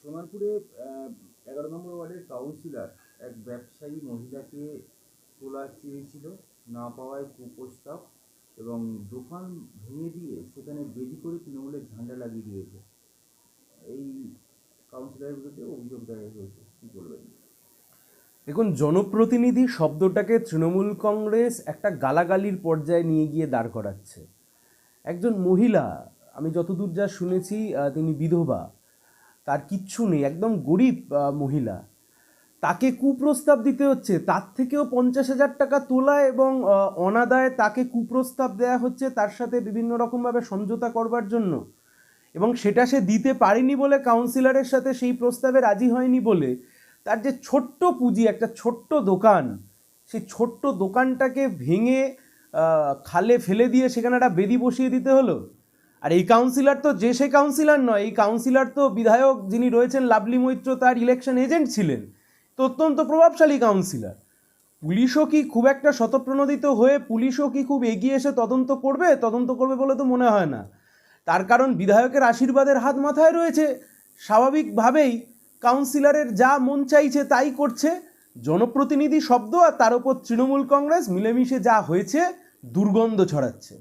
সোনারপুরে এগারো নম্বর ওয়ার্ডের কাউন্সিলর এক ব্যবসায়ী মহিলাকে তোলা চেয়েছিল। না পাওয়ায় কুপ্রস্তাব এবং দোকান ভেঙে দিয়ে সেখানে বেদি করে তৃণমূলের ঝান্ডা লাগিয়ে দিয়েছে। এই কাউন্সিলরের বিরুদ্ধে অভিযোগ দায়ের হয়েছে। কী বলবেন? দেখুন, জনপ্রতিনিধি শব্দটাকে তৃণমূল কংগ্রেস একটা গালাগালির পর্যায়ে নিয়ে গিয়ে দাঁড় করাচ্ছে। একজন মহিলা, আমি যতদূর যা শুনেছি তিনি বিধবা। তার কিচ্ছু নেই, একদম গরিব মহিলা। তাকে কুপ্রস্তাব দিতে হচ্ছে, তার থেকেও পঞ্চাশ হাজার টাকা তোলা এবং অনাদায়ে তাকে কুপ্রস্তাব দেওয়া হচ্ছে তার সাথে বিভিন্ন রকমভাবে সমঝোতা করবার জন্য। এবং সেটা সে দিতে পারেনি বলে কাউন্সিলরের সাথে সেই প্রস্তাবে রাজি হয়নি বলে তার যে ছোট্ট পুঁজি, একটা ছোট্ট দোকান, সেই ছোট্ট দোকানটাকে ভেঙে খালে ফেলে দিয়ে সেখানে একটা বেদি বসিয়ে দিতে হলো। আর এই কাউন্সিলর তো যে সে কাউন্সিলর নয়, এই কাউন্সিলর তো বিধায়ক যিনি রয়েছেন, লাভলি মৈত্র তার ইলেকশন এজেন্ট ছিলেন, তো অত্যন্ত প্রভাবশালী কাউন্সিলর পুলিশও কি খুব একটা শতপ্রণোদিত হয়ে পুলিশও কি খুব এগিয়ে এসে তদন্ত করবে? তদন্ত করবে বলে তো মনে হয় না। তার কারণ বিধায়কের আশীর্বাদের হাত মাথায় রয়েছে। স্বাভাবিকভাবেই কাউন্সিলরের যা মন চাইছে তাই করছে। জনপ্রতিনিধি শব্দ আর তার উপর তৃণমূল কংগ্রেস মিলেমিশে যা হয়েছে দুর্গন্ধ ছড়াচ্ছে।